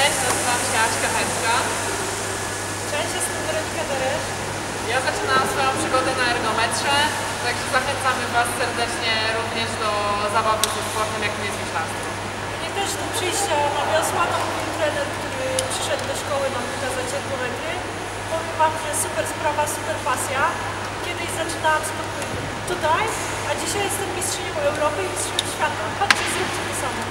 Cześć, nazywam się Aśka Hecka. Cześć, jestem Weronika Deresz. Ja zaczynałam swoją przygodę na ergometrze, także zachęcamy Was serdecznie również do zabawy ze sportem, jakim jest myślarstwo. Mnie też do przyjścia nawiosła tam był trener, który przyszedł do szkoły nam pokazać ergometry. Powiem Wam, że super sprawa, super pasja. Kiedyś zaczynałam z tutaj, a dzisiaj jestem mistrzynią Europy i mistrzynią świata. Chodźcie, zróbcie to samo.